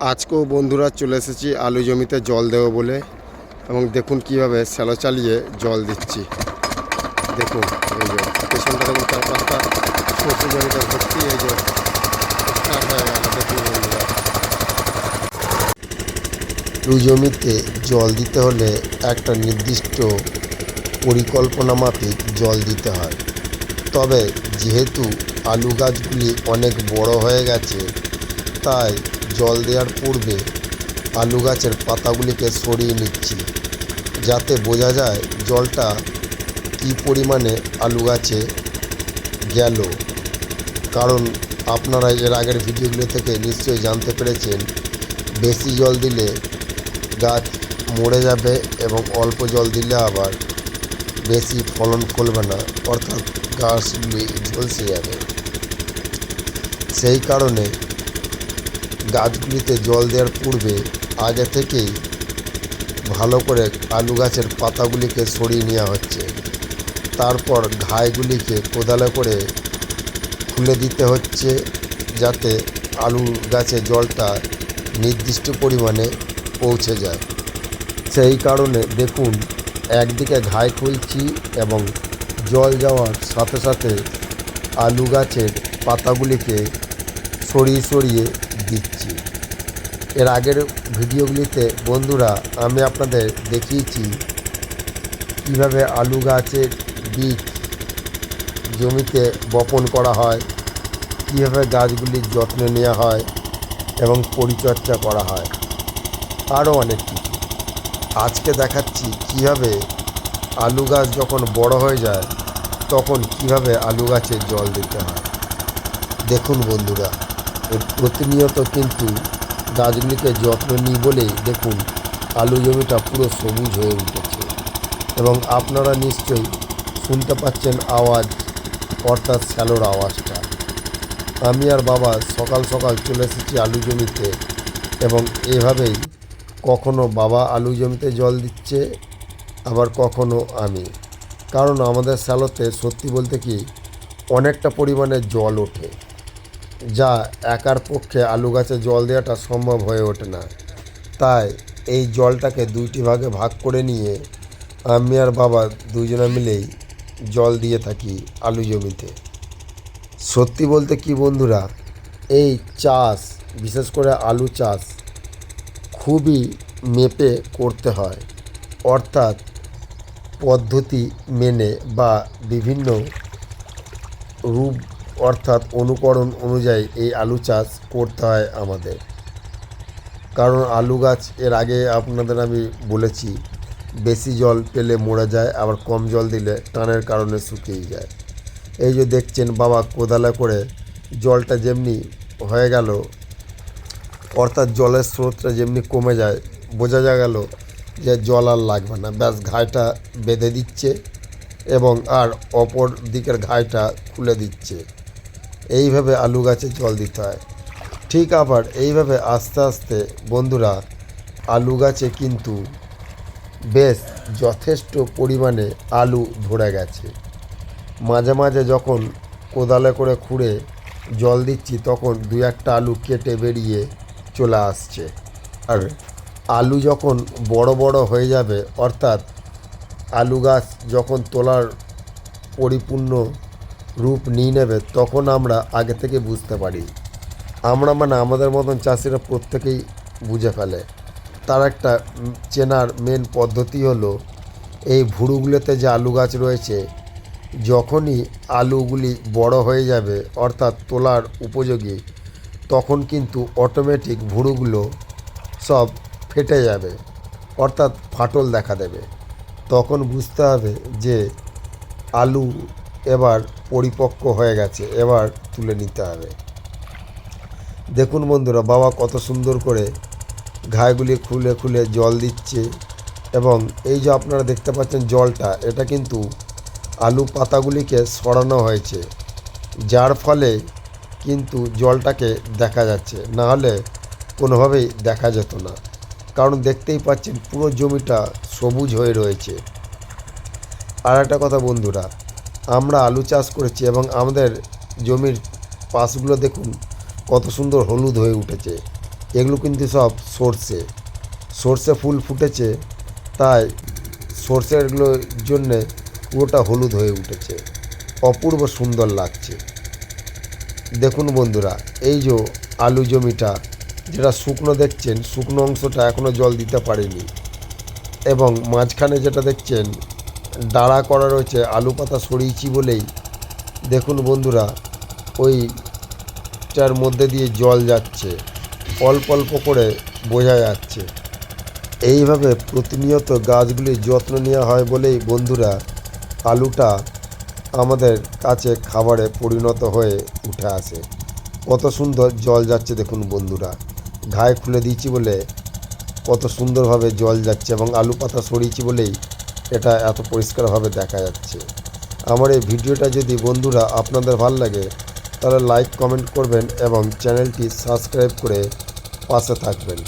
আজকেও বন্ধুরা চলে এসেছি আলু জমিতে জল দেবো বলে এবং দেখুন কীভাবে স্যালো চালিয়ে জল দিচ্ছি। দেখুন, এই যে পেছনটা দেখুন চার পাঁচটা সর্ষে জমিতে ভর্তি, এই যে আলু জমিতে জল দিতে হলে একটা নির্দিষ্ট পরিকল্পনা মাফিক জল দিতে হয়। তবে যেহেতু আলু গাছগুলি অনেক বড় হয়ে গেছে, তাই জল দেওয়ার পূর্বে আলু গাছের পাতাগুলিকে সরিয়ে নিচ্ছি, যাতে বোঝা যায় জলটা কী পরিমাণে আলু গাছে গেল। কারণ আপনারা এর আগের ভিডিওগুলো থেকে নিশ্চয়ই জানতে পেরেছেন, বেশি জল দিলে গাছ মরে যাবে এবং অল্প জল দিলে আবার বেশি ফলন করবে না, অর্থাৎ গাছগুলি ঝলসে যাবে। সেই কারণে গাছগুলিতে জল দেওয়ার পূর্বে আগে থেকেই ভালো করে আলু গাছের পাতাগুলিকে সরিয়ে নেওয়া হচ্ছে। তারপর ঘাইগুলিকে কোদালে করে খুলে দিতে হচ্ছে যাতে আলু গাছে জলটা নির্দিষ্ট পরিমাণে পৌঁছে যায়। সেই কারণে দেখুন, একদিকে ঘাই খুলছি এবং জল যাওয়ার সাথে সাথে আলু গাছের পাতাগুলিকে সরিয়ে সরিয়ে এর আগের ভিডিওগুলিতে বন্ধুরা আমি আপনাদের দেখিয়েছি কীভাবে আলু গাছের বীজ জমিতে বপন করা হয়, কীভাবে গাছগুলির যত্ন নেওয়া হয় এবং পরিচর্যা করা হয়। আরও অনেক কিছু। আজকে দেখাচ্ছি কীভাবে আলু গাছ যখন বড় হয়ে যায়, তখন কীভাবে আলু গাছে জল দিতে হয়। দেখুন বন্ধুরা প্রতিনিয়ত কিন্তু গাছগুলিকে যত্ন নিই বলেই দেখুন, আলু জমিটা পুরো সবুজ হয়ে উঠেছে। এবং আপনারা নিশ্চয়ই শুনতে পাচ্ছেন আওয়াজ, অর্থাৎ শ্যালোর আওয়াজটা। আমি আর বাবা সকাল সকাল চলে এসেছি আলু জমিতে এবং এভাবেই কখনো বাবা আলু জমিতে জল দিচ্ছে, আবার কখনো আমি। কারণ আমাদের স্যালোতে সত্যি বলতে কি, অনেকটা পরিমাণে জল ওঠে। যা একার পক্ষে আলু গাছে জল দেওয়াটা সম্ভব হয়ে ওঠে না। তাই এই জলটাকে দুইটি ভাগে ভাগ করে নিয়ে আমি আর বাবা দুজনে মিলেই জল দিয়ে থাকি আলু জমিতে। সত্যি বলতে কি বন্ধুরা, এই চাষ, বিশেষ করে আলু চাষ, খুবই মেপে করতে হয়। অর্থাৎ পদ্ধতি মেনে বা বিভিন্ন রূপ অর্থাৎ অনুকরণ অনুযায়ী এই আলু চাষ করতে হয় আমাদের। কারণ আলু গাছ এর আগে আপনাদের আমি বলেছি, বেশি জল পেলে মরে যায়, আবার কম জল দিলে টানের কারণে শুকিয়ে যায়। এই যে দেখছেন বাবা কোদালে করে জলটা যেমনি হয়ে গেল, অর্থাৎ জলের স্রোতটা যেমনি কমে যায়, বোঝা যা গেল যে জল আর লাগবে না। ব্যাস ঘাইটা বেঁধে দিচ্ছে এবং আর অপর দিকের ঘাইটা খুলে দিচ্ছে। এইভাবে আলু গাছে জল দিতে হয়। ঠিক আবার এইভাবে আস্তে আস্তে বন্ধুরা, আলু গাছে কিন্তু বেশ যথেষ্ট পরিমাণে আলু ধরে গেছে। মাঝে মাঝে যখন কোদালে করে খুঁড়ে জল দিচ্ছি, তখন দু একটা আলু কেটে বেরিয়ে চলে আসছে। আর আলু যখন বড় বড় হয়ে যাবে, অর্থাৎ আলু গাছ যখন তোলার পরিপূর্ণ রূপ নিয়ে নেবে, তখন আমরা আগে থেকে বুঝতে পারি। আমরা মানে আমাদের মতন চাষিরা প্রত্যেকেই বুঝে ফেলে। তার একটা চেনার মেন পদ্ধতি হলো, এই ভুড়ুগুলোতে যে আলু গাছ রয়েছে, যখনই আলুগুলি বড় হয়ে যাবে, অর্থাৎ তোলার উপযোগী, তখন কিন্তু অটোমেটিক ভুড়ুগুলো সব ফেটে যাবে, অর্থাৎ ফাটল দেখা দেবে। তখন বুঝতে হবে যে আলু এবার পরিপক্ক হয়ে গেছে, এবার তুলে নিতে হবে। দেখুন বন্ধুরা, বাবা কত সুন্দর করে ঘাইগুলি খুলে খুলে জল দিচ্ছে এবং এই যে আপনারা দেখতে পাচ্ছেন জলটা, এটা কিন্তু আলু পাতাগুলিকে সরানো হয়েছে, যার ফলে কিন্তু জলটাকে দেখা যাচ্ছে। না হলে কোনোভাবেই দেখা যেত না। কারণ দেখতেই পাচ্ছেন পুরো জমিটা সবুজ হয়ে রয়েছে। আর একটা কথা বন্ধুরা আমরা আলু চাষ করেছি এবং আমাদের জমির পাশগুলো দেখুন, কত সুন্দর হলুদ হয়ে উঠেছে। এগুলো কিন্তু সব সর্ষে। সর্ষে ফুল ফুটেছে, তাই সর্ষেগুলোর জন্যে পুরোটা হলুদ হয়ে উঠেছে। অপূর্ব সুন্দর লাগছে। দেখুন বন্ধুরা, এই যে আলু জমিটা, যেটা শুকনো দেখছেন, শুকনো অংশটা এখনও জল দিতে পারেনি। এবং মাঝখানে যেটা দেখছেন ডাড়া করা রয়েছে, আলু পাতা সরিয়েছি বলেই। দেখুন বন্ধুরা, ওইটার মধ্যে দিয়ে জল যাচ্ছে, অল্প অল্প করে বোঝা যাচ্ছে। এইভাবে প্রতিনিয়ত গাছগুলির যত্ন নেওয়া হয় বলেই বন্ধুরা, আলুটা আমাদের কাছে খাবারে পরিণত হয়ে উঠে আসে। কত সুন্দর জল যাচ্ছে দেখুন বন্ধুরা, ঘায়ে খুলে দিয়েছি বলে কত সুন্দরভাবে জল যাচ্ছে এবং আলু পাতা সরিয়েছি বলেই এটা এত পরিষ্কারভাবে দেখা যাচ্ছে। আমার এই ভিডিওটা যদি বন্ধুরা আপনাদের ভালো লাগে, তাহলে লাইক কমেন্ট করবেন এবং চ্যানেলটি সাবস্ক্রাইব করে পাশে থাকবেন।